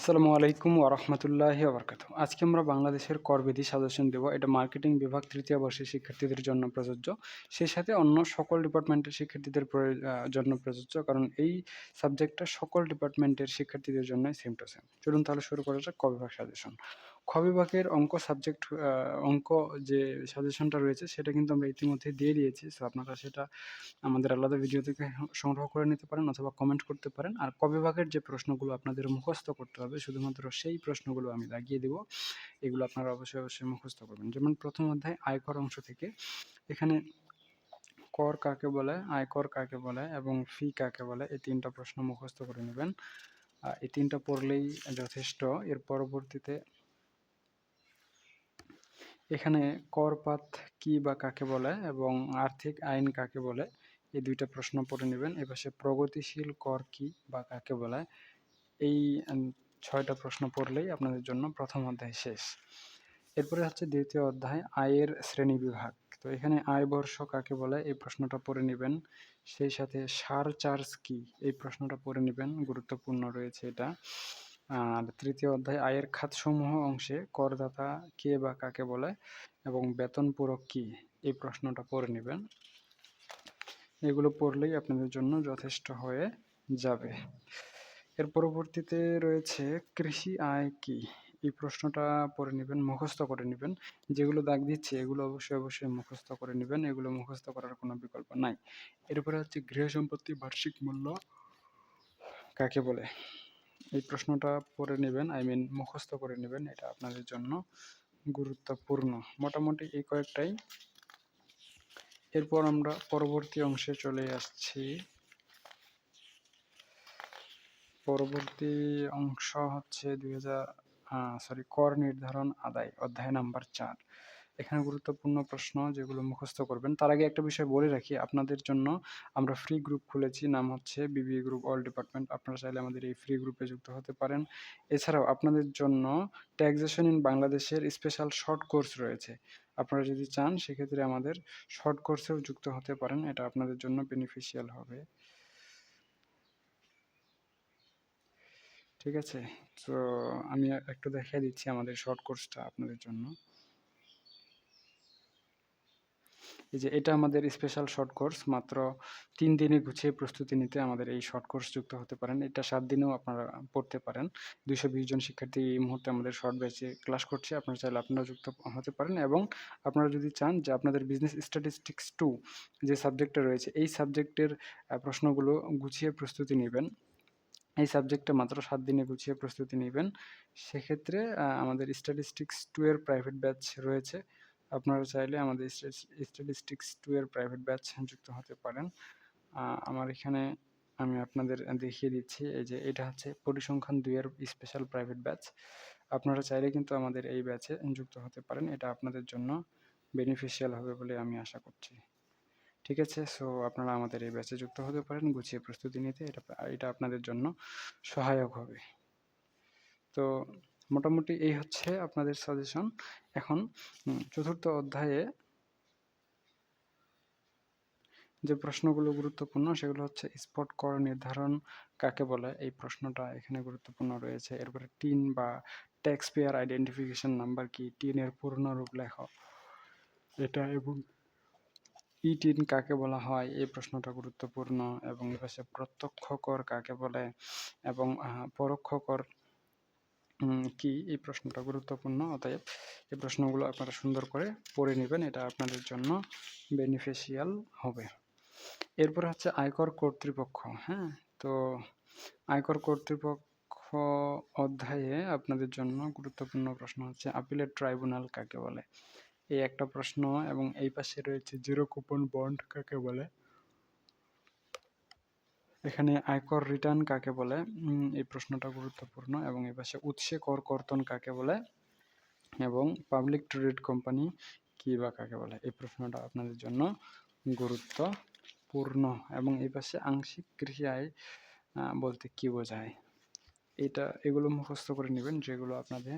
আসসালামু আলাইকুম ওরহমতুল্লাহি আবরকাত আজকে আমরা বাংলাদেশের করবিধি সাজেশন দেব। এটা মার্কেটিং বিভাগ তৃতীয় বর্ষের শিক্ষার্থীদের জন্য প্রযোজ্য। সেই সাথে অন্য সকল ডিপার্টমেন্টের শিক্ষার্থীদের জন্য প্রযোজ্য। কারণ এই সাবজেক্টটা সকল ডিপার্টমেন্টের শিক্ষার্থীদের জন্য সেম টু সেম চলুন তাহলে শুরু করা যাক কর বিভাগ সাজেশন। খ বিভাগের অঙ্ক সাবজেক্ট অঙ্ক যে সাজেশনটা রয়েছে সেটা কিন্তু আমরা ইতিমধ্যে দিয়ে দিয়েছি। সো আপনারা সেটা আমাদের আলাদা ভিডিও থেকে সংগ্রহ করে নিতে পারেন অথবা কমেন্ট করতে পারেন। আর ক বিভাগের যে প্রশ্নগুলো আপনাদের মুখস্থ করতে হবে, শুধুমাত্র সেই প্রশ্নগুলো আমি লাগিয়ে দেব। এগুলো আপনারা অবশ্যই অবশ্যই মুখস্থ করবেন। যেমন প্রথম অধ্যায়, আয়কর অংশ থেকে। এখানে কর কাকে বলে, আয়কর কাকে বলে এবং ফি কাকে বলে, এই তিনটা প্রশ্ন মুখস্থ করে নেবেন। এই তিনটা পড়লেই যথেষ্ট। এর পরবর্তীতে এখানে করপাত কি বা কাকে বলে এবং আর্থিক আইন কাকে বলে, এই দুইটা প্রশ্ন পড়ে নেবেন। এপাশে প্রগতিশীল কর কি বা কাকে বলে, এই ছয়টা প্রশ্ন পড়লেই আপনাদের জন্য প্রথম অধ্যায় শেষ। এরপরে হচ্ছে দ্বিতীয় অধ্যায়, আয়ের শ্রেণি বিভাগ। তো এখানে আয় বর্ষ কাকে বলে, এই প্রশ্নটা পড়ে নেবেন। সেই সাথে সার চার্জ কি, এই প্রশ্নটা পড়ে নেবেন। গুরুত্বপূর্ণ রয়েছে এটা। আর তৃতীয় অধ্যায়, আয়ের খাতসমূহ অংশে করদাতা কে বা কাকে বলে এবং বেতন পূরক কি? এই প্রশ্নটা পড়ে নেবেন। এগুলো পড়লেই আপনাদের জন্য যথেষ্ট হয়ে যাবে। এর পরবর্তীতে রয়েছে, কৃষি আয় কি? এই প্রশ্নটা পড়ে নেবেন, মুখস্থ করে নেবেন। যেগুলো দাগ দিচ্ছে, এগুলো অবশ্যই অবশ্যই মুখস্থ করে নেবেন। এগুলো মুখস্থ করার কোনো বিকল্প নাই। এরপরে হচ্ছে গৃহ সম্পত্তি বার্ষিক মূল্য কাকে বলে? এই প্রশ্নটা পড়ে নেবেন আই মিন মুখস্থ করে নেবেন, এটা আপনাদের জন্য গুরুত্বপূর্ণ। মোটামুটি এই কয়েকটাই। এরপর আমরা পরবর্তী অংশে চলে আসছি পরবর্তী অংশ হচ্ছে দুই হাজার সরি কর নির্ধারণ আদায়, অধ্যায় নাম্বার চার। এখানে গুরুত্বপূর্ণ প্রশ্ন যেগুলো মুখস্থ করবেন। তার আগে একটা বিষয় বলে রাখি, আপনাদের জন্য আমরা ফ্রি গ্রুপ খুলেছি, নাম হচ্ছে বিবিএ গ্রুপ অল ডিপার্টমেন্ট আপনারা চাইলে আমাদের এই ফ্রি গ্রুপে যুক্ত হতে পারেন। এছাড়াও আপনাদের জন্য ট্যাক্সেশন ইন বাংলাদেশের স্পেশাল শর্ট কোর্স রয়েছে। আপনারা যদি চান, সেক্ষেত্রে আমাদের শর্ট কোর্সেও যুক্ত হতে পারেন। এটা আপনাদের জন্য বেনিফিশিয়াল হবে। ঠিক আছে? তো আমি একটু দেখিয়ে দিচ্ছি আমাদের শর্ট কোর্সটা আপনাদের জন্য। এই যে এটা আমাদের স্পেশাল শর্ট কোর্স মাত্র তিন দিনে গুছিয়ে প্রস্তুতি নিতে আমাদের এই শর্ট কোর্স যুক্ত হতে পারেন। এটা সাত দিনেও আপনারা পড়তে পারেন। দুইশো বিশ জন শিক্ষার্থী এই মুহূর্তে আমাদের শর্ট ব্যাচে ক্লাস করছে। আপনারা চাইলে আপনারা যুক্ত হতে পারেন এবং আপনারা যদি চান যে আপনাদের বিজনেস স্ট্যাটিস্টিক্স টু যে সাবজেক্টটা রয়েছে, এই সাবজেক্টের প্রশ্নগুলো গুছিয়ে প্রস্তুতি নেবেন। এই সাবজেক্টটা মাত্র সাত দিনে গুছিয়ে প্রস্তুতি নেবেন। সেক্ষেত্রে আমাদের স্ট্যাটিস্টিক্স টু এর প্রাইভেট ব্যাচ রয়েছে। আপনারা চাইলে আমাদের স্ট্যাটিস্টিক্স টু এর প্রাইভেট ব্যাচ যুক্ত হতে পারেন। আমার এখানে আমি আপনাদের দেখিয়ে দিচ্ছি, এই যে এটা হচ্ছে পরিসংখ্যান দুই এর স্পেশাল প্রাইভেট ব্যাচ আপনারা চাইলে কিন্তু আমাদের এই ব্যাচে যুক্ত হতে পারেন, এটা আপনাদের জন্য বেনিফিশিয়াল হবে বলে আমি আশা করছি। ঠিক আছে সো আপনারা আমাদের এই ব্যাচে যুক্ত হতে পারেন, গুছিয়ে প্রস্তুতি নিতে, এটা এটা আপনাদের জন্য সহায়ক হবে। তো মোটামুটি এই হচ্ছে আপনাদের সাজেশন এখন চতুর্থ অধ্যায়ে যে প্রশ্নগুলো গুরুত্বপূর্ণ, সেগুলো হচ্ছে স্পট কর নির্ধারণ কাকে বলে? এই প্রশ্নটা এখানে গুরুত্বপূর্ণ রয়েছে। এরপরে টিন বা ট্যাক্স পেয়ার আইডেন্টিফিকেশন নাম্বার কি? টিনের পূর্ণ রূপ লেখ। এটা এবং ই টিন কাকে বলা হয়? এই প্রশ্নটা গুরুত্বপূর্ণ। এবং এপাশে প্রত্যক্ষ কর কাকে বলে? এবং পরোক্ষ কর কি এই প্রশ্নটা গুরুত্বপূর্ণ? অতএব এই প্রশ্নগুলো আপনারা সুন্দর করে পড়ে নেবেন, এটা আপনাদের জন্য বেনিফিশিয়াল হবে। এরপর হচ্ছে আয়কর কর্তৃপক্ষ হ্যাঁ? তো আয়কর কর্তৃপক্ষ অধ্যায়ে আপনাদের জন্য গুরুত্বপূর্ণ প্রশ্ন হচ্ছে আপিলের ট্রাইব্যুনাল কাকে বলে? এই একটা প্রশ্ন এবং এই পাশে রয়েছে জিরো কুপন বন্ড কাকে বলে? এখানে আয়কর রিটার্ন কাকে বলে? এই প্রশ্নটা গুরুত্বপূর্ণ এবং এই পাশে উৎসে কর কর্তন কাকে বলে? এবং পাবলিক ট্রেড কোম্পানি কি বা কাকে বলে? এই প্রশ্নটা আপনাদের জন্য গুরুত্বপূর্ণ। এবং এই পাশে আংশিক কৃষি আয় বলতে কি বোঝায়? এটা, এগুলো মুখস্থ করে নেবেন, যেগুলো আপনাদের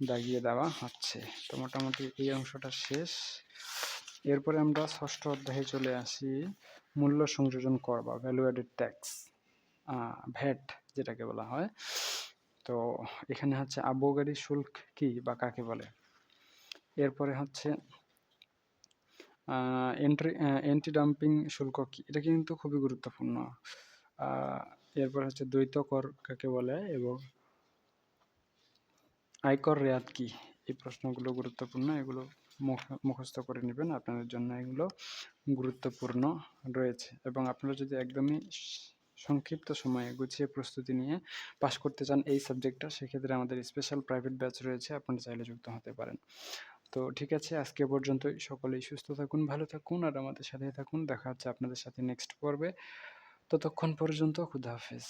দাগিয়ে দেওয়া হচ্ছে। তো মোটামুটি এই অংশটা শেষ। এরপরে আমরা ষষ্ঠ অধ্যায়ে চলে আসি। মূল্য সংযোজন কর বা ভ্যালু অ্যাডেড ট্যাক্স ভ্যাট যেটাকে বলা হয়। তো এখানে হচ্ছে আবগারি শুল্ক কি বা কাকে বলে? এরপরে হচ্ছে এন্ট্রি অ্যান্টি ডাম্পিং শুল্ক কি? এটা কিন্তু খুবই গুরুত্বপূর্ণ। এরপর হচ্ছে দ্বৈত কর কাকে বলে এবং আয়কর রেয়াত কি? এই প্রশ্নগুলো গুরুত্বপূর্ণ, এগুলো মুখস্থ করে নেবেন। আপনাদের জন্য এগুলো গুরুত্বপূর্ণ রয়েছে। এবং আপনারা যদি একদমই সংক্ষিপ্ত সময়ে গুছিয়ে প্রস্তুতি নিয়ে পাশ করতে চান এই সাবজেক্টটা, সেক্ষেত্রে আমাদের স্পেশাল প্রাইভেট ব্যাচ রয়েছে। আপনারা চাইলে যুক্ত হতে পারেন। তো ঠিক আছে, আজকে পর্যন্তই। সকলেই সুস্থ থাকুন, ভালো থাকুন, আর আমাদের সাথে থাকুন। দেখা হচ্ছে আপনাদের সাথে নেক্সট পর্বে। ততক্ষণ পর্যন্ত খুদা হাফেজ।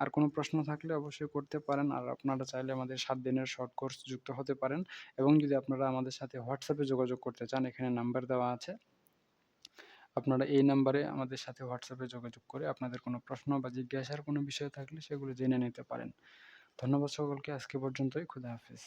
আর কোনো প্রশ্ন থাকলে অবশ্যই করতে পারেন, আর আপনারা চাইলে আমাদের সাত দিনের শর্ট কোর্স যুক্ত হতে পারেন। এবং যদি আপনারা আমাদের সাথে হোয়াটসঅ্যাপে যোগাযোগ করতে চান, এখানে নাম্বার দেওয়া আছে। আপনারা এই নাম্বারে আমাদের সাথে হোয়াটসঅ্যাপে যোগাযোগ করে আপনাদের কোনো প্রশ্ন বা জিজ্ঞাসার কোনো বিষয় থাকলে সেগুলো জেনে নিতে পারেন। ধন্যবাদ সকলকে, আজকে পর্যন্তই, খুদা হাফেজ।